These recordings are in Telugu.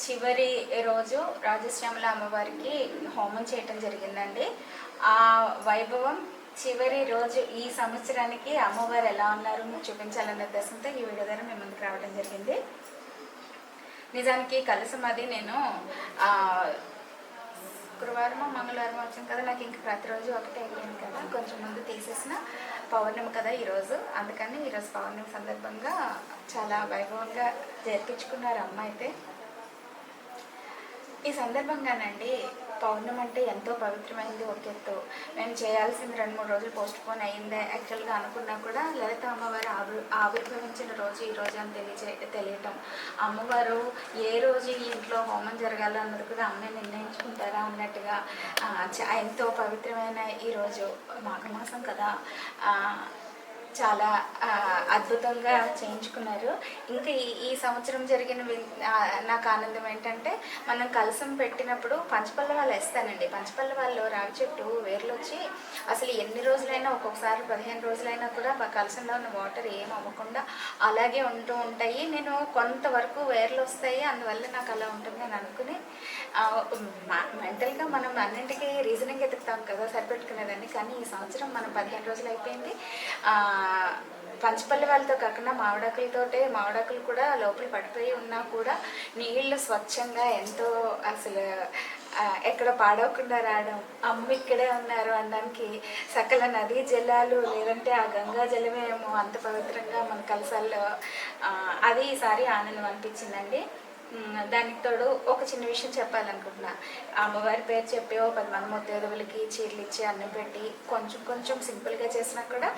చివరి రోజు రాజశ్యామల అమ్మవారికి హోమం చేయటం జరిగిందండి. ఆ వైభవం చివరి రోజు ఈ సంవత్సరానికి అమ్మవారు ఎలా ఉన్నారు మీకు చూపించాలన్న ఉద్దేశంతో ఈ వీడియో ద్వారా మేము ముందుకు రావడం జరిగింది. నిజానికి కలసం అది నేను ఆ, శుక్రవారం మంగళవారం వచ్చింది కదా నాకు ఇంక ప్రతిరోజు ఒకటే అయ్యాను కదా కొంచెం ముందు తీసేసిన పౌర్ణమి కదా ఈరోజు అందుకని ఈరోజు పౌర్ణమి సందర్భంగా చాలా వైభవంగా జరిపించుకున్నారు అమ్మ అయితే. ఈ సందర్భంగానండి పౌర్ణం అంటే ఎంతో పవిత్రమైనది ఒకెత్తు నేను చేయాల్సింది రెండు మూడు రోజులు పోస్ట్ పోన్ అయిందే యాక్చువల్గా అనుకున్నా కూడా లలిత అమ్మవారు ఆవిర్ ఆవిర్భవించిన రోజు ఈ రోజు అని తెలియచే తెలియటం. అమ్మవారు ఏ రోజు ఈ ఇంట్లో హోమం జరగాలో అన్నది కూడా అమ్మే నిర్ణయించుకుంటారా అన్నట్టుగా చ- ఎంతో పవిత్రమైన ఈరోజు మాఘమాసం కదా. చాలా అద్భుతంగా చేయించుకున్నారు. ఇంకా ఈ ఈ సంవత్సరం జరిగిన నాకు ఆనందం ఏంటంటే మనం కలసం పెట్టినప్పుడు పంచపల్లవాలు వేస్తానండి. పంచపల్లవాళ్ళు రావి చెట్టు వేర్లు వచ్చి అసలు ఎన్ని రోజులైనా ఒక్కొక్కసారి పదిహేను రోజులైనా కూడా మా కలసంలో ఉన్న వాటర్ ఏం అవ్వకుండా అలాగే ఉంటూ ఉంటాయి. నేను కొంతవరకు వేర్లు వస్తాయి అందువల్ల నాకు అలా ఉంటుంది అని అనుకుని మెంటల్గా మనం అన్నింటికీ రీజనింగ్ ఎదుగుతాం కదా సరిపెట్టుకునేదాన్ని. కానీ ఈ సంవత్సరం మనం పదిహేను రోజులు అయిపోయింది. ఆ, పంచపల్లి వాళ్ళతో కాకుండా మామిడాకులతోటే మామిడాకులు కూడా లోపల పడిపోయి ఉన్నా కూడా నీళ్ళు స్వచ్ఛంగా ఎంతో అసలు ఎక్కడ పాడవకుండా రావడం అమ్మ ఇక్కడే ఉన్నారు అనడానికి సకల నదీ జలాలు లేదంటే ఆ గంగా జలమేమో అంత పవిత్రంగా మన కలసాల్లో అది ఈసారి ఆనందం అనిపించిందండి. దానికి తోడు ఒక చిన్న విషయం చెప్పాలనుకుంటున్నా. అమ్మవారి పేరు చెప్పి ఓ పది మంది ముత్తైదువులకి చీరలు ఇచ్చి అన్నం పెట్టి కొంచెం కొంచెం సింపుల్గా చేసినా కూడా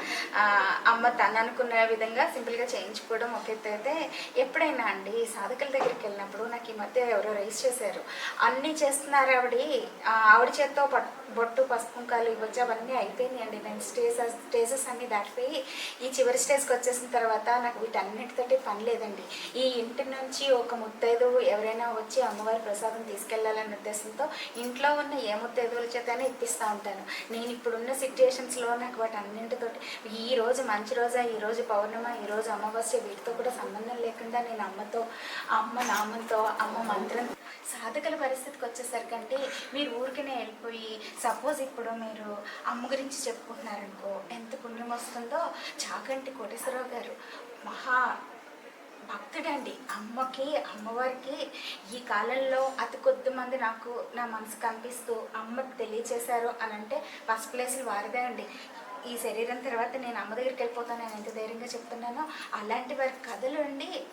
అమ్మ తను అనుకున్న విధంగా సింపుల్గా చేయించుకోవడం ఒక ఎత్తు అయితే ఎప్పుడైనా అండి సాధకుల దగ్గరికి వెళ్ళినప్పుడు నాకు ఈ మధ్య ఎవరో రైస్ చేశారు. అన్నీ చేస్తున్నారు ఆవిడ ఆవిడ చేత్తో పట్- బొట్టు పసుపుంకాలు ఇవ్వచ్చు అవన్నీ అయిపోయినాయి అండి. నేను స్టేజెస్ స్టేజెస్ అన్నీ దాటిపోయి ఈ చివరి స్టేజ్కి వచ్చేసిన తర్వాత నాకు వీటన్నిటితోటి పని లేదండి. ఈ ఇంటి నుంచి ఒక ముత్తైదు ఎవరైనా వచ్చి అమ్మవారి ప్రసాదం తీసుకెళ్ళాలనే ఉద్దేశంతో ఇంట్లో ఉన్న ఏ ముత్తైదువుల చేతనే ఇప్పిస్తూ ఉంటాను. నేను ఇప్పుడున్న సిచ్యుయేషన్స్లో నాకు వాటి అన్నింటితోటి ఈ రోజు మంచి రోజా ఈ రోజు పౌర్ణమ ఈ రోజు అమావాస్య వీటితో కూడా సంబంధం లేకుండా నేను అమ్మతో అమ్మ నామంతో అమ్మ మంత్రం సాధకుల పరిస్థితికి వచ్చేసరికంటే మీరు ఊరికనే వెళ్ళిపోయి సపోజ్ ఇప్పుడు మీరు అమ్మ గురించి చెప్పుకుంటున్నారనుకో ఎంత పుణ్యం వస్తుందో చాకంటి కోటేశ్వరరావు గారు మహా భక్తుడండి అమ్మకి అమ్మవారికి ఈ కాలంలో అతి కొద్ది మంది నాకు నా మనసు కనిపిస్తూ అమ్మకి తెలియచేశారు అని అంటే ఫస్ట్ ప్లేస్లు వారిదే అండి. ఈ శరీరం తర్వాత నేను అమ్మ దగ్గరికి వెళ్ళిపోతాను నేను ఎంత ధైర్యంగా చెప్తున్నానో అలాంటి వారి కథలు అండి.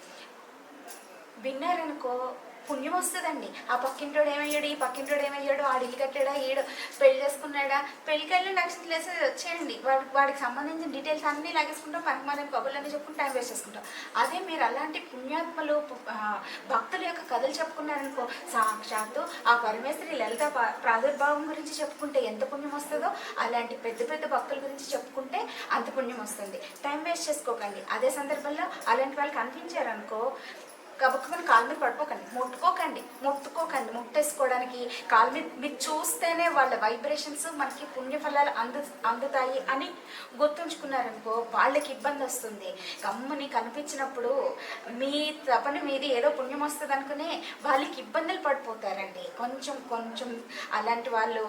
విన్నారనుకో పుణ్యం వస్తుందండి. ఆ పక్కింటోడు ఏమయ్యాడు? ఈ పక్కింటోడు ఏమయ్యాడు? ఆడు ఇల్లు కట్టాడా? ఈడు పెళ్ళి చేసుకున్నాడా? పెళ్ళికి వెళ్ళి నక్షత్రం వేసేది వచ్చేయండి వాడి వాడికి సంబంధించిన డీటెయిల్స్ అన్నీ లాగేసుకుంటాం. పనికి మనం కబుర్లన్నీ చెప్పుకుని టైం వేస్ట్ చేసుకుంటాం. అదే మీరు అలాంటి పుణ్యాత్మలు భక్తుల యొక్క కథలు చెప్పుకున్నారనుకో సాక్షాత్తు ఆ పరమేశ్వరి లలిత ప్రాదుర్భావం గురించి చెప్పుకుంటే ఎంత పుణ్యం వస్తుందో అలాంటి పెద్ద పెద్ద భక్తుల గురించి చెప్పుకుంటే అంత పుణ్యం వస్తుంది. టైం వేస్ట్ చేసుకోకండి. అదే సందర్భంలో అలాంటి వాళ్ళు కనిపించారనుకో గబుక్కుమని కాలు మీద పడిపోకండి. ముట్టుకోకండి. ముట్టుకోకండి. ముట్టేసుకోవడానికి కాలు మీద మీరు చూస్తేనే వాళ్ళ వైబ్రేషన్స్ మనకి పుణ్యఫలాలు అందు అందుతాయి అని గుర్తుంచుకున్నారనుకో వాళ్ళకి ఇబ్బంది వస్తుంది. గమ్ముని కనిపించినప్పుడు మీ తపన మీది ఏదో పుణ్యం వస్తుంది అనుకునే వాళ్ళకి ఇబ్బందులు పడిపోతారండి. కొంచెం కొంచెం అలాంటి వాళ్ళు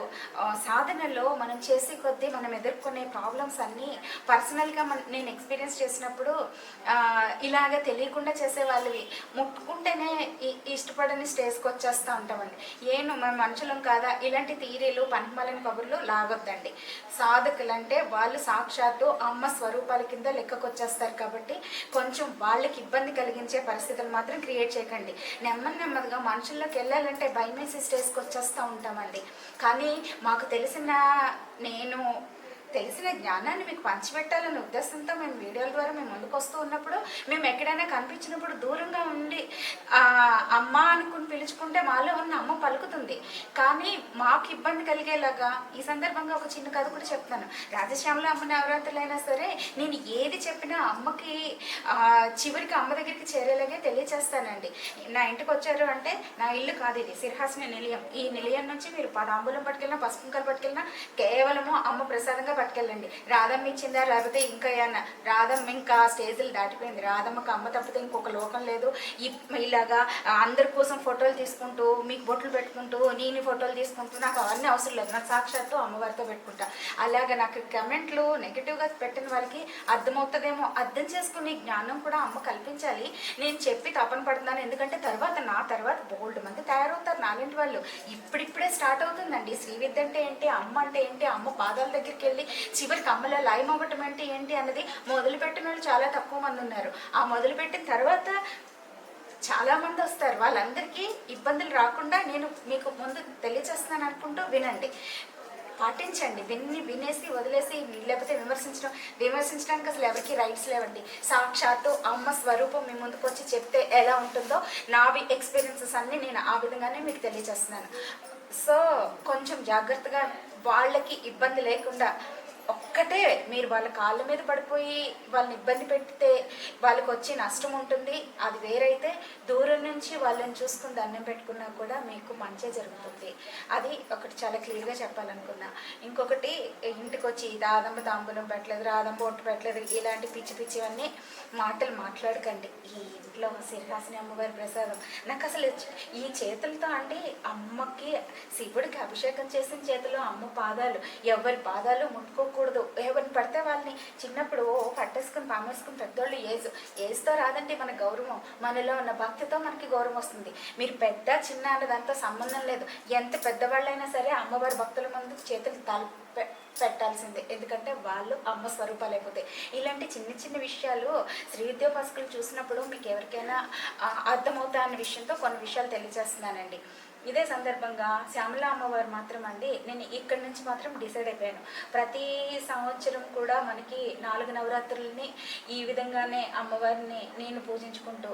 సాధనలో మనం చేసే కొద్దీ మనం ఎదుర్కొనే ప్రాబ్లమ్స్ అన్నీ పర్సనల్గా మన నేను ఎక్స్పీరియన్స్ చేసినప్పుడు ఇలాగ తెలియకుండా చేసే వాళ్ళవి ముట్టుకుంటేనే ఇష్టపడని స్టేజ్కి వచ్చేస్తూ ఉంటామండి. ఏను మన మనుషులం కాదా? ఇలాంటి తీరీలు పనిమాలని కబుర్లు లాగొద్దండి. సాధకులు అంటే వాళ్ళు సాక్షాత్తు అమ్మ స్వరూపాల కింద లెక్కకు వచ్చేస్తారు కాబట్టి కొంచెం వాళ్ళకి ఇబ్బంది కలిగించే పరిస్థితులు మాత్రం క్రియేట్ చేయకండి. నెమ్మది నెమ్మదిగా మనుషుల్లోకి వెళ్ళాలంటే భయమేసి స్టేజ్కి వచ్చేస్తూ ఉంటామండి. కానీ మాకు తెలిసిన నేను తెలిసిన జ్ఞానాన్ని మీకు పంచిపెట్టాలనే ఉద్దేశంతో మేము వీడియోల ద్వారా మేము ముందుకు వస్తూ ఉన్నప్పుడు మేము ఎక్కడైనా కనిపించినప్పుడు దూరంగా ఉండి అమ్మ అనుకుని పిలుచుకుంటే మాలో ఉన్న అమ్మ పలుకుతుంది. కానీ మాకు ఇబ్బంది కలిగేలాగా ఈ సందర్భంగా ఒక చిన్న కథ కూడా చెప్తాను. రాజశ్యామలో అమ్మ నవరాత్రులైనా అయినా సరే నేను ఏది చెప్పినా అమ్మకి చివరికి అమ్మ దగ్గరికి చేరేలాగే తెలియచేస్తానండి. నా ఇంటికి వచ్చారు అంటే నా ఇల్లు కాదు ఇది సిరిహాసిన నిలయం. ఈ నిలయం నుంచి మీరు పదాంబులం పట్టుకెళ్ళినా పసుపుంకలు పట్టుకెళ్ళినా కేవలము అమ్మ ప్రసాదంగా పట్టుకెళ్ళండి. రాధమ్మ ఇచ్చిందా? లేకపోతే ఇంకా ఏమన్నా? రాధమ్మ ఇంకా స్టేజ్లు దాటిపోయింది. రాధమ్మకి అమ్మ తప్పితే ఇంకొక లోకం లేదు. ఇలాగా అందరి కోసం ఫోటోలు తీసుకుంటూ మీకు బొట్లు పెట్టుకుంటూ నేను ఫోటోలు తీసుకుంటూ నాకు అవన్నీ అవసరం లేదు. నాకు సాక్షాత్తు అమ్మవారితో పెట్టుకుంటా. అలాగే నాకు కమెంట్లు నెగిటివ్గా పెట్టిన వారికి అర్థమవుతుందేమో. అర్థం చేసుకునే జ్ఞానం కూడా అమ్మ కల్పించాలి. నేను చెప్పి తపన పడుతున్నాను. ఎందుకంటే తర్వాత నా తర్వాత బోల్డ్ మంది తయారవుతారు నాలాంటి వాళ్ళు. ఇప్పుడిప్పుడే స్టార్ట్ అవుతుందండి. శ్రీవిద్య అంటే ఏంటి? అమ్మ అంటే ఏంటి? అమ్మ పాదాల దగ్గరికి వెళ్ళి చివరికి అమ్మలో లయం అవ్వటం అంటే ఏంటి అన్నది మొదలుపెట్టిన వాళ్ళు చాలా తక్కువ మంది ఉన్నారు. ఆ మొదలుపెట్టిన తర్వాత చాలా మంది వస్తారు. వాళ్ళందరికీ ఇబ్బందులు రాకుండా నేను మీకు ముందు తెలియజేస్తున్నాను అనుకుంటూ వినండి. పాటించండి. విన్ని వినేసి వదిలేసి లేకపోతే విమర్శించడం విమర్శించడానికి అసలు ఎవరికి రైట్స్ లేవండి. సాక్షాత్తు అమ్మ స్వరూపం మీ ముందుకు వచ్చి చెప్తే ఎలా ఉంటుందో నావి ఎక్స్పీరియన్సెస్ అన్ని నేను ఆ విధంగానే మీకు తెలియజేస్తున్నాను. సో కొంచెం జాగ్రత్తగా వాళ్ళకి ఇబ్బంది లేకుండా ఒక్కటే మీరు వాళ్ళ కాళ్ళ మీద పడిపోయి వాళ్ళని ఇబ్బంది పెడితే వాళ్ళకి వచ్చే నష్టం ఉంటుంది. అది వేరైతే దూరం నుంచి వాళ్ళని చూసుకుని దండం పెట్టుకున్నా కూడా మీకు మంచే జరుగుతుంది. అది ఒకటి చాలా క్లియర్గా చెప్పాలనుకున్నా. ఇంకొకటి ఇంటికి వచ్చి రాధమ్మ తాంబూలం పెట్టలేదు రాధమ్మ ఒట్టు పెట్టలేదు ఇలాంటి పిచ్చి పిచ్చివన్నీ మాటలు మాట్లాడకండి. ఈ ఇంట్లో శ్రీహాసిని అమ్మవారి ప్రసాదం. నాకు అసలు ఈ చేతులతో అండి అమ్మకి శివుడికి అభిషేకం చేసిన చేతిలో అమ్మ పాదాలు ఎవరి పాదాలు ముట్టుకోకూడదు ఎవరిని పడితే వాళ్ళని చిన్నప్పుడు ఓ పట్టేసుకుని పామేసుకుని పెద్దోళ్ళు ఏజు ఏజ్తో రాదండి మన గౌరవం. మనలో ఉన్న భక్తితో మనకి గౌరవం వస్తుంది. మీరు పెద్ద చిన్న అన్న దాంతో సంబంధం లేదు. ఎంత పెద్దవాళ్ళైనా సరే అమ్మవారి భక్తుల ముందు చేతులు తల పెట్టాల్సిందే. ఎందుకంటే వాళ్ళు అమ్మ స్వరూపాలు అయిపోతాయి. ఇలాంటి చిన్న చిన్న విషయాలు శ్రీ విద్యోపాసకులు చూసినప్పుడు మీకు ఎవరికైనా అర్థమవుతా అన్న విషయంతో కొన్ని విషయాలు తెలియజేస్తున్నానండి. ఇదే సందర్భంగా శ్యామల అమ్మవారు మాత్రం అండి నేను ఇక్కడి నుంచి మాత్రం డిసైడ్ అయిపోయాను. ప్రతి సంవత్సరం కూడా మనకి నాలుగు నవరాత్రులని ఈ విధంగానే అమ్మవారిని నేను పూజించుకుంటూ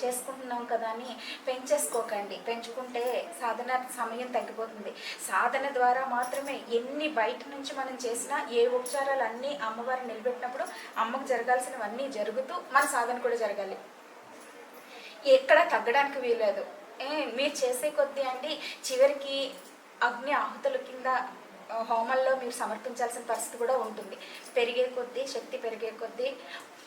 చేసుకుంటున్నాం కదా అని పెంచేసుకోకండి. పెంచుకుంటే సాధన సమయం తగ్గిపోతుంది. సాధన ద్వారా మాత్రమే ఎన్ని బయట నుంచి మనం చేసినా ఏ ఉపచారాలు అన్నీ అమ్మవారిని నిలబెట్టినప్పుడు అమ్మకు జరగాల్సినవన్నీ జరుగుతూ మన సాధన కూడా జరగాలి. ఎక్కడ తగ్గడానికి వీలేదు మీరు చేసే కొద్దీ అండి చివరికి అగ్ని ఆహుతుల కింద హోమంలో మీరు సమర్పించాల్సిన పరిస్థితి కూడా ఉంటుంది. పెరిగే కొద్దీ శక్తి పెరిగే కొద్దీ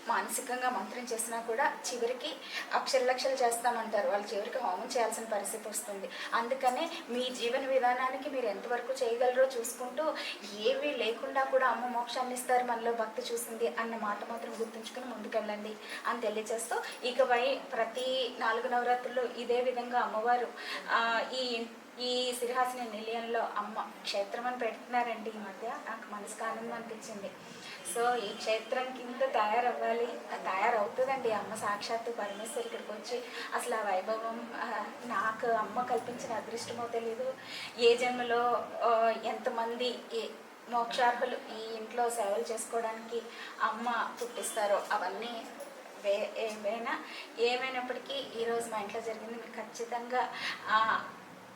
మానసికంగా మంత్రం చేసినా కూడా చివరికి అక్షరలక్షలు చేస్తామంటారు. వాళ్ళు చివరికి హోమం చేయాల్సిన పరిస్థితి వస్తుంది. అందుకనే మీ జీవన విధానానికి మీరు ఎంతవరకు చేయగలరో చూసుకుంటూ ఏవి లేకుండా కూడా అమ్మ మోక్షాన్ని ఇస్తారు మనలో భక్తి చూసింది అన్న మాట మాత్రం గుర్తుంచుకుని ముందుకెళ్ళండి. అని తెలియజేస్తూ ఇకపై ప్రతి నాలుగు నవరాత్రుల్లో ఇదే విధంగా అమ్మవారు ఈ ఈ శ్రీహాసిని నిలయంలో అమ్మ క్షేత్రం అని పెడుతున్నారండి ఈ మధ్య. నాకు మనసుకు ఆనందం అనిపించింది. సో ఈ క్షేత్రం కింద తయారవ్వాలి తయారవుతుందండి అమ్మ సాక్షాత్తు పరమేశ్వరి ఇక్కడికి వచ్చి. అసలు ఆ వైభవం నాకు అమ్మ కల్పించిన అదృష్టమో తెలీదు. ఏ జన్మలో ఎంతమంది మోక్షార్హులు ఈ ఇంట్లో సేవలు చేసుకోవడానికి అమ్మ పుట్టిస్తారో అవన్నీ వే ఏమైనా ఏమైనప్పటికీ ఈరోజు మా ఇంట్లో జరిగింది. మీకు ఖచ్చితంగా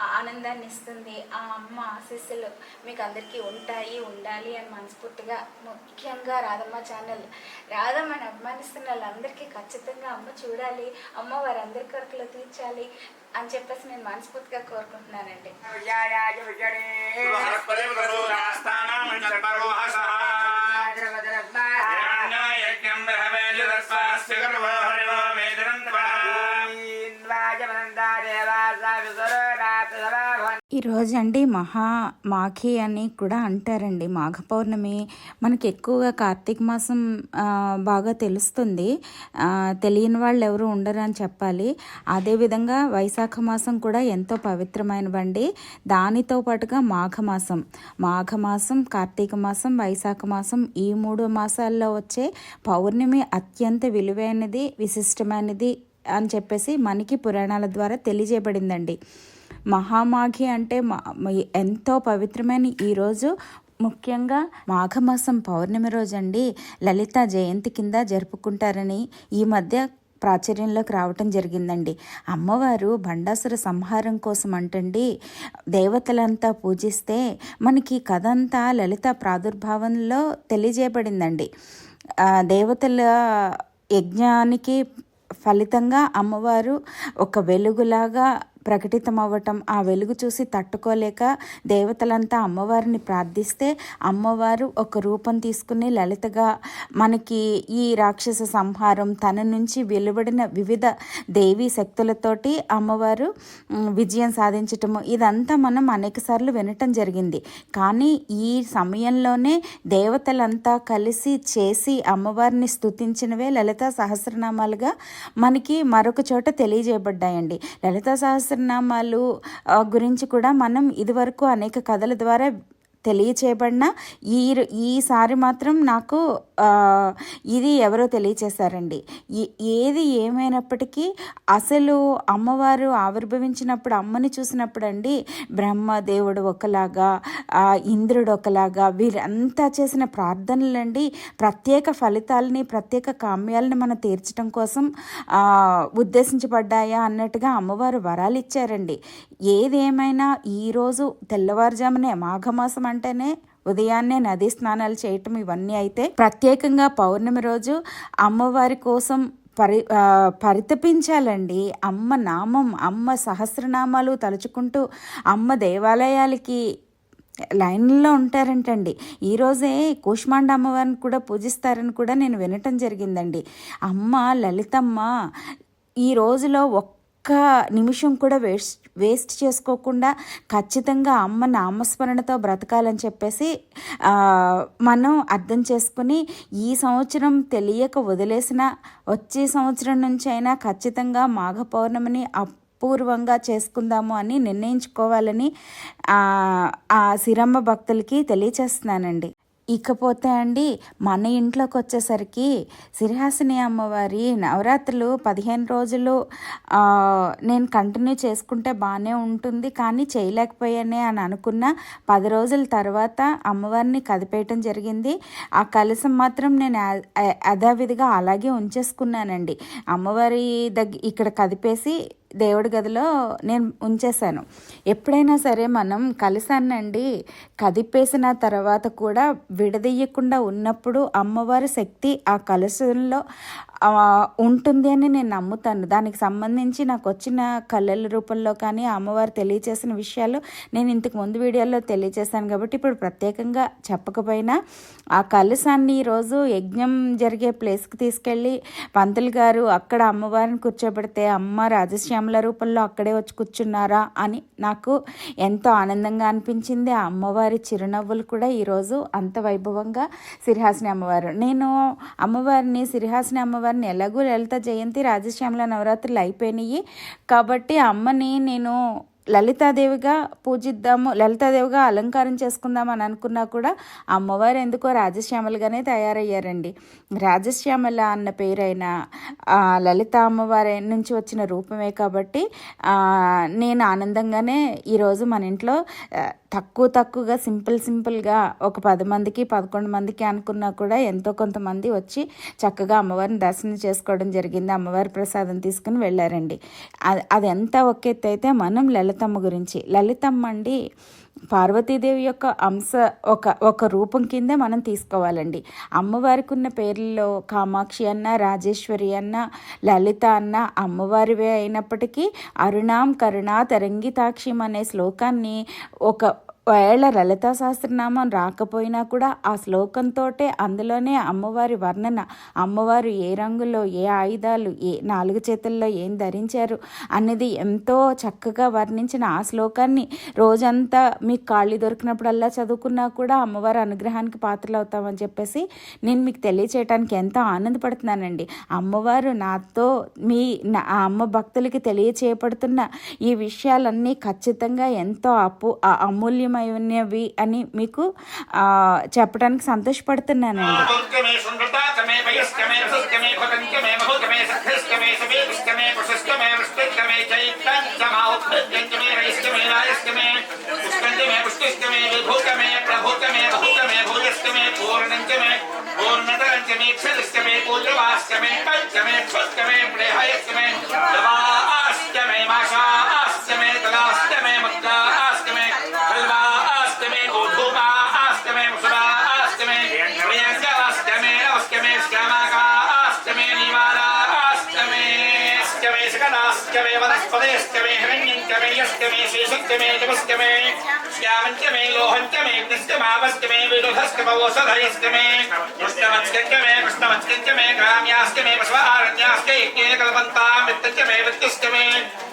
ఆనందాన్ని ఇస్తుంది. ఆ అమ్మ ఆశీస్సులు మీకు అందరికీ ఉంటాయి ఉండాలి అని మనస్ఫూర్తిగా ముఖ్యంగా రాధమ్మ ఛానల్. రాధమ్మని అభిమానిస్తున్న వాళ్ళందరికీ ఖచ్చితంగా అమ్మ చూడాలి అమ్మ వారందరి కొరకులు తీర్చాలి అని చెప్పేసి నేను మనస్ఫూర్తిగా కోరుకుంటున్నానండి. ఈ అండి మహా మాఘి అని కూడా అంటారండి. మాఘ పౌర్ణమి మనకి ఎక్కువగా కార్తీక మాసం బాగా తెలుస్తుంది. తెలియని వాళ్ళు ఎవరు ఉండరు అని చెప్పాలి అదేవిధంగా వైశాఖ మాసం కూడా ఎంతో పవిత్రమైనవండి. దానితో పాటుగా మాఘమాసం మాఘమాసం కార్తీక మాసం వైశాఖ మాసం ఈ మూడు మాసాల్లో వచ్చే పౌర్ణమి అత్యంత విలువైనది విశిష్టమైనది అని చెప్పేసి మనకి పురాణాల ద్వారా తెలియజేయబడిందండి. మహామాఘి అంటే మ- ఎంతో పవిత్రమైన ఈరోజు ముఖ్యంగా మాఘమాసం పౌర్ణమి రోజు అండి లలిత జయంతి కింద జరుపుకుంటారని ఈ మధ్య ప్రాచుర్యంలోకి రావటం జరిగిందండి. అమ్మవారు బండాసుర సంహారం కోసం అంటండి దేవతలంతా పూజిస్తే మనకి కథ అంతా లలిత ప్రాదుర్భావంలో తెలియజేయబడిందండి. దేవతల యజ్ఞానికి ఫలితంగా అమ్మవారు ఒక వెలుగులాగా ప్రకటితమవ్వటం ఆ వెలుగు చూసి తట్టుకోలేక దేవతలంతా అమ్మవారిని ప్రార్థిస్తే అమ్మవారు ఒక రూపం తీసుకుని లలితగా మనకి ఈ రాక్షస సంహారం తన నుంచి వెలువడిన వివిధ దేవీ శక్తులతోటి అమ్మవారు విజయం సాధించటము ఇదంతా మనం అనేకసార్లు వినటం జరిగింది. కానీ ఈ సమయంలోనే దేవతలంతా కలిసి చేసి అమ్మవారిని స్తుతించినవే లలితా సహస్రనామాలుగా మనకి మరొక చోట తెలియజేయబడ్డాయండి. లలితా సహస్రనామాలు గురించి కూడా మనం ఇదివరకు అనేక కథల ద్వారా తెలియచేయబడిన ఈ ఈసారి మాత్రం నాకు ఇది ఎవరో తెలియచేశారండి. ఏది ఏమైనప్పటికీ అసలు అమ్మవారు ఆవిర్భవించినప్పుడు అమ్మని చూసినప్పుడు అండి బ్రహ్మ దేవుడు ఒకలాగా ఇంద్రుడు ఒకలాగా వీరంతా చేసిన ప్రార్థనలండి. ప్రత్యేక ఫలితాలని ప్రత్యేక కామ్యాలని మనం తీర్చడం కోసం ఉద్దేశించబడ్డాయా అన్నట్టుగా అమ్మవారు వరాలు ఇచ్చారండి ఏదేమైనా ఈరోజు తెల్లవారుజామునే మాఘమాసం అంటేనే ఉదయాన్నే నదీ స్నానాలు చేయటం ఇవన్నీ అయితే ప్రత్యేకంగా పౌర్ణమి రోజు అమ్మవారి కోసం పరి పరితపించాలండి. అమ్మ నామం అమ్మ సహస్రనామాలు తలుచుకుంటూ అమ్మ దేవాలయాలకి లైన్లో ఉంటారంటండి. ఈరోజే కూష్మాండ అమ్మవారిని కూడా పూజిస్తారని కూడా నేను వినటం జరిగిందండి. అమ్మ లలితమ్మ ఈ రోజులో ఒక్క నిమిషం కూడా వేస్ట్ వేస్ట్ చేసుకోకుండా ఖచ్చితంగా అమ్మ నామస్మరణతో బ్రతకాలని చెప్పేసి మనం అర్థం చేసుకుని ఈ సంవత్సరం తెలియక వదిలేసిన వచ్చే సంవత్సరం నుంచి అయినా ఖచ్చితంగా మాఘ పౌర్ణమిని అపూర్వంగా చేసుకుందాము అని నిర్ణయించుకోవాలని ఆ, ఆ సిరమ్మ భక్తులకి తెలియచేస్తున్నానండి. ఇకపోతే అండి మన ఇంట్లోకి వచ్చేసరికి సిరిహాసిని అమ్మవారి నవరాత్రులు పదిహేను రోజులు నేను కంటిన్యూ చేసుకుంటే బాగానే ఉంటుంది. కానీ చేయలేకపోయానే అని అనుకున్న పది రోజుల తర్వాత అమ్మవారిని కదిపేయటం జరిగింది. ఆ కలసం మాత్రం నేను యథావిధిగా అలాగే ఉంచేసుకున్నానండి. అమ్మవారి దగ్గర ఇక్కడ కదిపేసి దేవుడి గదిలో నేను ఉంచేశాను. ఎప్పుడైనా సరే మనం కలిసానండి కదిపేసిన తర్వాత కూడా విడదీయకుండా ఉన్నప్పుడు అమ్మవారి శక్తి ఆ కలశంలో ఉంటుంది అని నేను నమ్ముతాను. దానికి సంబంధించి నాకు వచ్చిన కళల రూపంలో కానీ అమ్మవారు తెలియచేసిన విషయాలు నేను ఇంతకు ముందు వీడియోలో తెలియచేశాను కాబట్టి ఇప్పుడు ప్రత్యేకంగా చెప్పకపోయినా ఆ కలశాన్ని ఈరోజు యజ్ఞం జరిగే ప్లేస్కి తీసుకెళ్ళి పంతులు గారు అక్కడ అమ్మవారిని కూర్చోబెడితే అమ్మ శ్యామల రూపంలో అక్కడే వచ్చి కూర్చున్నారా అని నాకు ఎంతో ఆనందంగా అనిపించింది. ఆ అమ్మవారి చిరునవ్వులు కూడా ఈరోజు అంత వైభవంగా సిరిహాసిని అమ్మవారు. నేను అమ్మవారిని సిరిహాసిని అమ్మవారిని ఎలాగూ లలిత జయంతి రాజశ్యామల నవరాత్రులు అయిపోయినాయి. కాబట్టి అమ్మని నేను లలితాదేవిగా పూజిద్దాము లలితాదేవిగా అలంకారం చేసుకుందాం అని అనుకున్నా కూడా అమ్మవారు ఎందుకో రాజశ్యామలుగానే తయారయ్యారండి. రాజశ్యామల అన్న పేరైన లలిత అమ్మవారి నుంచి వచ్చిన రూపమే కాబట్టి నేను ఆనందంగానే ఈరోజు మన ఇంట్లో తక్కువ తక్కువగా సింపుల్ సింపుల్గా ఒక పది మందికి పదకొండు మందికి అనుకున్నా కూడా ఎంతో కొంతమంది వచ్చి చక్కగా అమ్మవారిని దర్శనం చేసుకోవడం జరిగింది అమ్మవారి ప్రసాదం తీసుకుని వెళ్ళారండి. అది అదంతా ఒక ఎత్తు అయితే మనం లలితమ్మ గురించి. లలితమ్మ అండి పార్వతీదేవి యొక్క అంశ ఒక ఒక రూపం కిందే మనం తీసుకోవాలండి. అమ్మవారికి ఉన్న పేర్లలో కామాక్షి అన్న రాజేశ్వరి అన్న లలిత అన్న అమ్మవారివే అయినప్పటికీ అరుణాం కరుణా తరంగితాక్షిం అనే శ్లోకాన్ని ఒక వేళ లలితా సహస్రనామం రాకపోయినా కూడా ఆ శ్లోకంతో అందులోనే అమ్మవారి వర్ణన అమ్మవారు ఏ రంగులో ఏ ఆయుధాలు ఏ నాలుగు చేతుల్లో ఏం ధరించారు అనేది ఎంతో చక్కగా వర్ణించిన ఆ శ్లోకాన్ని రోజంతా మీకు ఖాళీ దొరికినప్పుడల్లా చదువుకున్నా కూడా అమ్మవారి అనుగ్రహానికి పాత్రలు అవుతామని చెప్పేసి నేను మీకు తెలియచేయటానికి ఎంతో ఆనందపడుతున్నానండి. అమ్మవారు నాతో మీ నా ఆ అమ్మ భక్తులకి తెలియచేయబడుతున్న ఈ విషయాలన్నీ ఖచ్చితంగా ఎంతో అప్పు ఆ అద్భుతమైనవి అని మీకు చెప్పడానికి సంతోషపడుతున్నానండి. పూర్ణంచమే పూర్ణవాస్తమే పంచమే స్వస్థమే ప్రేహయస్మే मे वनस्पतयश्च मे हिरण्यं च मे यश्च मे शेषश्च मे जपश्च मे श्यामञ्च मे लोहञ्च मे अग्निश्च मावश्च मे विदुधश्च मवोषधयश्च मे कृष्णवत्स्यञ्च मे कृष्णवत्स्यञ्च मे ग्राम्याश्च मे पशवारण्याश्च यज्ञेन कल्पन्तां वित्तञ्च मे वित्तश्च मे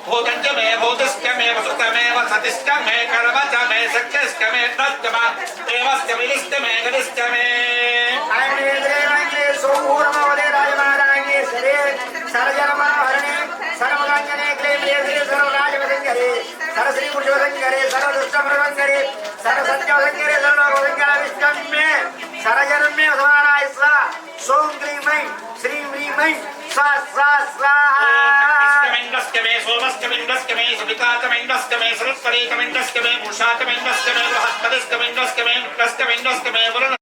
भूतञ्च मे भूतश्च मे वसुत मे वसतिश्च मे कर्म च मे शक्यश्च मे तच्च मा देवश्च विलिश्च मे गतिश्च मे सौभूरमवदे राजमाराज्ञे सरे सरजनमाभरणे సరశ్రీ పురుషోదంగరే సరదుష్టమృదంగరే సరసత్యోదంగరే సర్వభోదంగరవిష్టమ్యే సరజనమ్యే సమానాయ స్వ సోం క్రీమై శ్రీం హ్రీమై స్వ స్వ స్వాహస్కమే సోమస్కమిండస్కమే సువికాకమిండస్కమే సరస్వరీకమిండస్కమే పురుషాకమిండస్కమే బృహస్పతిస్కమిండస్కమే ఇండస్కమిండస్కమే బుల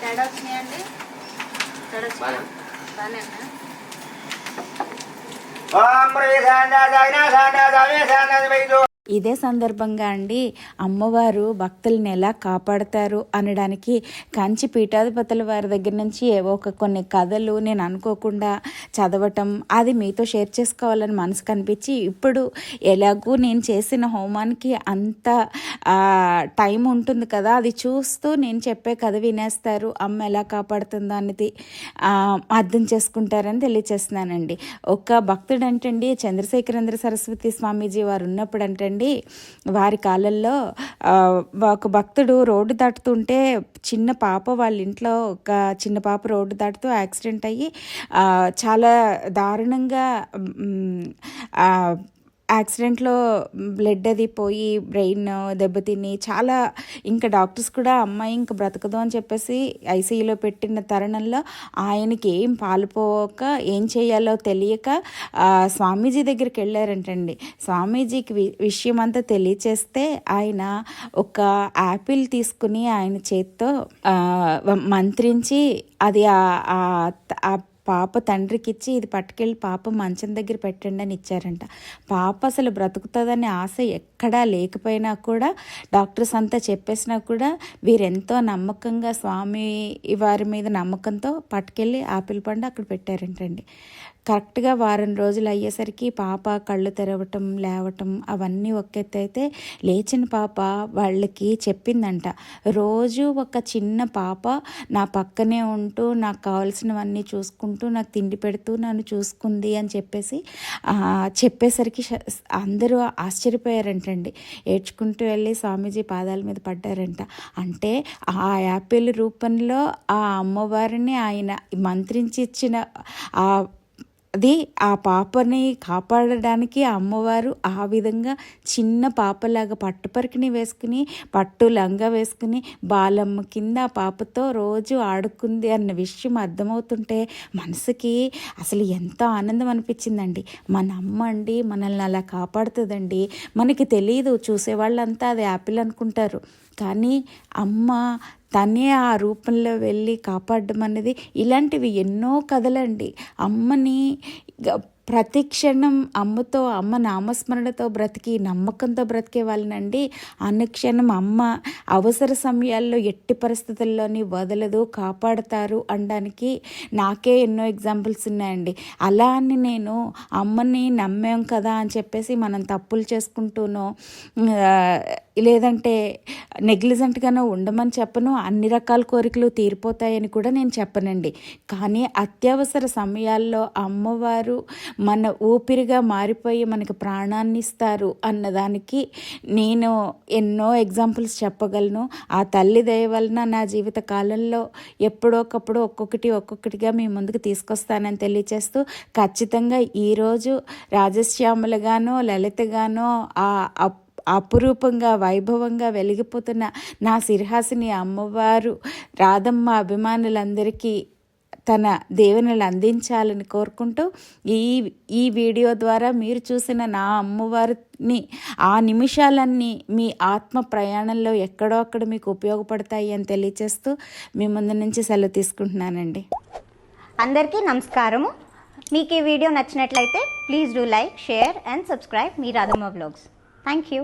తేడా వచ్చినాయండి తేడా వచ్చినాయా బాగానే ఓం ఇదే సందర్భంగా అండి అమ్మవారు భక్తుల్ని ఎలా కాపాడతారు అనడానికి కంచి పీఠాధిపతుల వారి దగ్గర నుంచి ఏవో ఒక కొన్ని కథలు నేను అనుకోకుండా చదవటం అది మీతో షేర్ చేసుకోవాలని మనసు కనిపించి ఇప్పుడు ఎలాగూ నేను చేసిన హోమానికి అంత టైం ఉంటుంది కదా అది చూస్తూ నేను చెప్పే కథ వినేస్తారు అమ్మ ఎలా కాపాడుతుందో అనేది అర్థం చేసుకుంటారని తెలియచేస్తున్నానండి. ఒక భక్తుడు అంటండి చంద్రశేఖరేంద్ర సరస్వతి స్వామీజీ వారు ఉన్నప్పుడు అంటండి వారి కాలంలో ఒక భక్తుడు రోడ్డు దాటుతుంటే చిన్న పాప వాళ్ళ ఇంట్లో ఒక చిన్న పాప రోడ్డు దాటుతూ యాక్సిడెంట్ అయ్యి చాలా దారుణంగా యాక్సిడెంట్లో బ్లడ్ అది పోయి బ్రెయిన్ దెబ్బతిని చాలా ఇంకా డాక్టర్స్ కూడా అమ్మాయి ఇంకా బ్రతకదు అని చెప్పేసి ఐసీయూలో పెట్టిన తరుణంలో ఆయనకి ఏం పాలుపోక ఏం చేయాలో తెలియక స్వామీజీ దగ్గరికి వెళ్ళారంటండి. స్వామీజీకి వి విషయం అంతా తెలియచేస్తే ఆయన ఒక యాపిల్ తీసుకుని ఆయన చేత్తో మంత్రించి అది ఆ పాప తండ్రికి ఇచ్చి ఇది పట్టుకెళ్ళి పాప మంచం దగ్గర పెట్టండి అని ఇచ్చారంట. పాప అసలు బ్రతుకుతుందనే ఆశ ఎక్కడా లేకపోయినా కూడా డాక్టర్స్ అంతా చెప్పేసినా కూడా వీరెంతో నమ్మకంగా స్వామి వారి మీద నమ్మకంతో పట్టుకెళ్ళి ఆపిల్ పండు అక్కడ పెట్టారంటండి. కరెక్ట్గా వారం రోజులు అయ్యేసరికి పాప కళ్ళు తెరవటం లేవటం అవన్నీ ఒక్కెత్తైతే లేచిన పాప వాళ్ళకి చెప్పిందంట. రోజు ఒక చిన్న పాప నా పక్కనే ఉంటూ నాకు కావాల్సినవన్నీ చూసుకుంటూ నాకు తిండి పెడుతూ నన్ను చూసుకుంది అని చెప్పేసి చెప్పేసరికి అందరూ ఆశ్చర్యపోయారంటండి. ఏడ్చుకుంటూ వెళ్ళి స్వామీజీ పాదాల మీద పడ్డారంట. అంటే ఆ యాపిల్ రూపంలో ఆ అమ్మవారిని ఆయన మంత్రించి ఇచ్చిన ఆ అది ఆ పాపని కాపాడడానికి అమ్మవారు ఆ విధంగా చిన్న పాపలాగా పట్టు పరికిని వేసుకుని పట్టు లంగా వేసుకుని బాలమ్మ కింద ఆ పాపతో రోజు ఆడుకుంది అన్న విషయం అర్థమవుతుంటే మనసుకి అసలు ఎంతో ఆనందం అనిపించిందండి. మన అమ్మ అండి మనల్ని అలా కాపాడుతుందండి. మనకి తెలియదు చూసేవాళ్ళంతా అది యాపిల్ అనుకుంటారు. కానీ అమ్మ తనే ఆ రూపంలో వెళ్ళి కాపాడడం అనేది ఇలాంటివి ఎన్నో కథలండి. అమ్మని గ- ప్రతి క్షణం అమ్మతో అమ్మ నామస్మరణతో బ్రతికి నమ్మకంతో బ్రతికే వాళ్ళనండి. అనుక్షణం అమ్మ అవసర సమయాల్లో ఎట్టి పరిస్థితుల్లోని వదలదు కాపాడతారు అనడానికి నాకే ఎన్నో ఎగ్జాంపుల్స్ ఉన్నాయండి. అలా అని నేను అమ్మని నమ్మాం కదా అని చెప్పేసి మనం తప్పులు చేసుకుంటూనో లేదంటే నెగ్లిజెంట్గానో ఉండమని చెప్పను. అన్ని రకాల కోరికలు తీరిపోతాయని కూడా నేను చెప్పనండి. కానీ అత్యవసర సమయాల్లో అమ్మవారు మన ఊపిరిగా మారిపోయి మనకి ప్రాణాన్ని ఇస్తారు అన్నదానికి నేను ఎన్నో ఎగ్జాంపుల్స్ చెప్పగలను. ఆ తల్లి దయ వలన నా జీవిత కాలంలో ఎప్పుడోకప్పుడు ఒక్కొక్కటి ఒక్కొక్కటిగా మీ ముందుకు తీసుకొస్తానని తెలియచేస్తూ ఖచ్చితంగా ఈరోజు రాజశ్యామలుగానో లలితగానో ఆ అప్- అపురూపంగా వైభవంగా వెలిగిపోతున్న నా సిరిహాసిని అమ్మవారు రాధమ్మ అభిమానులందరికీ తన దేవునిలు అందించాలని కోరుకుంటూ ఈ ఈ వీడియో ద్వారా మీరు చూసిన నా అమ్మవారిని ఆ నిమిషాలన్నీ మీ ఆత్మ ప్రయాణంలో ఎక్కడో అక్కడ మీకు ఉపయోగపడతాయి అని తెలియచేస్తూ మీ ముందు నుంచి సెలవు తీసుకుంటున్నానండి. అందరికీ నమస్కారము. మీకు ఈ వీడియో నచ్చినట్లయితే please do like share and subscribe me Radhamma blogs thank you.